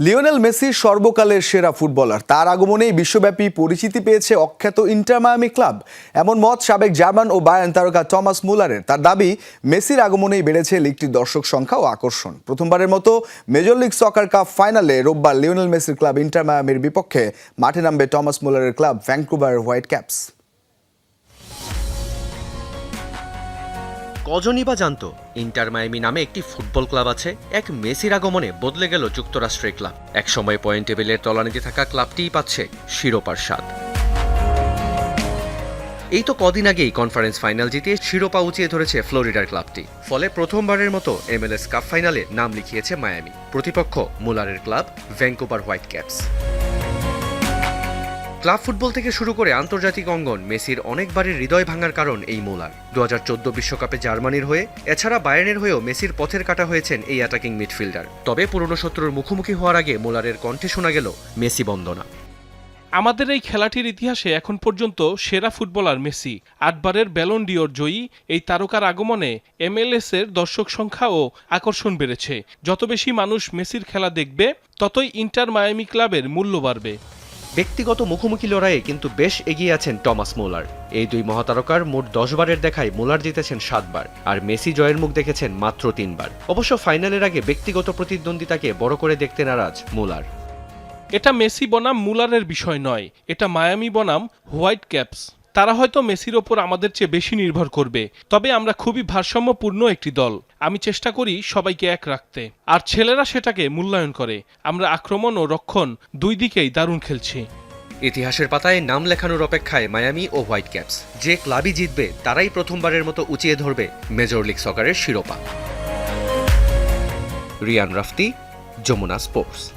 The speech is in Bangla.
লিওনেল মেসি সর্বকালের সেরা ফুটবলার। তার আগমনেই বিশ্বব্যাপী পরিচিতি পেয়েছে অখ্যাত ইন্টারমায়ামি ক্লাব। এমন মত সাবেক জার্মান ও বায়ান তারকা টমাস মুলারের। তার দাবি, মেসির আগমনেই বেড়েছে লিগটির দর্শক সংখ্যা ও আকর্ষণ। প্রথমবারের মতো মেজর লিগ সকার কাপ ফাইনালে রোববার লিওনেল মেসির ক্লাব ইন্টারমায়ামির বিপক্ষে মাঠে নামবে টমাস মুলারের ক্লাব ভ্যাঙ্কুভার হোয়াইট ক্যাপস। কজনই বা জানত? ইন্টার মায়ামি নামে একটি ফুটবল ক্লাব আছে। এক মেসির আগমনে বদলে গেল যুক্তরাষ্ট্রের ক্লাব। একসময় পয়েন্ট টেবিলের তলানিতে থাকা ক্লাবটিই পাচ্ছে শিরোপার স্বাদ। এই তো কদিন আগেই কনফারেন্স ফাইনাল জিতে শিরোপা উঁচিয়ে ধরেছে ফ্লোরিডার ক্লাবটি। ফলে প্রথমবারের মতো এমএলএস কাপ ফাইনালে নাম লিখিয়েছে মায়ামি। প্রতিপক্ষ মুলারের club Vancouver white caps. Club football থেকে শুরু করে আন্তর্জাতিক অঙ্গন মেসির অনেকবারের হৃদয় ভাঙার কারণ এই মোলার। দু হাজার চোদ্দ বিশ্বকাপে জার্মানির হয়ে, এছাড়া বায়ার্নের হয়েও মেসির পথের কাটা হয়েছেন এই অ্যাটাকিং মিডফিল্ডার তবে পুরনো শত্রুর মুখোমুখি হওয়ার আগে মোলারের কণ্ঠে শোনা গেল মেসি বন্দনা। আমাদের এই খেলাটির ইতিহাসে এখন পর্যন্ত সেরা ফুটবলার মেসি। আটবারের ব্যালন ডিওর জয়ী এই তারকার আগমনে এমএলএস এর দর্শক সংখ্যা ও আকর্ষণ বেড়েছে। যত বেশি মানুষ মেসির খেলা দেখবে, ততই ইন্টার মায়ামি ক্লাবের মূল্য বাড়বে। ব্যক্তিগত মুখোমুখি লড়াইয়ে কিন্তু বেশ এগিয়ে আছেন টমাস মোলার। এই দুই মহাতারকার মোট দশবারের দেখায় মোলার জিতেছেন সাতবার, আর মেসি জয়ের মুখ দেখেছেন মাত্র তিনবার। অবশ্য ফাইনালের আগে ব্যক্তিগত প্রতিদ্বন্দ্বিতাকে বড় করে দেখতে নারাজ মোলার। এটা মেসি বনাম মুলারের বিষয় নয়, এটা মায়ামি বনাম হোয়াইট ক্যাপস। তারা হয়তো মেসির ওপর আমাদের চেয়ে বেশি নির্ভর করবে। তবে আমরা খুবই ভারসাম্যপূর্ণ একটি দল। আমি চেষ্টা করি সবাইকে এক রাখতে। আর ছেলেরা সেটাকে মূল্যায়ন করে। আমরা আক্রমণ ও রক্ষণ দুই দিকেই দারুণ খেলছি। ইতিহাসের পাতায় নাম লেখানোর অপেক্ষায় মায়ামি ও হোয়াইট ক্যাপস। যে ক্লাবই জিতবে, তারাই প্রথমবারের মতো উঁচিয়ে ধরবে মেজর লিগ সকারের শিরোপা। রিয়ান রাফতি, যমুনা স্পোর্টস।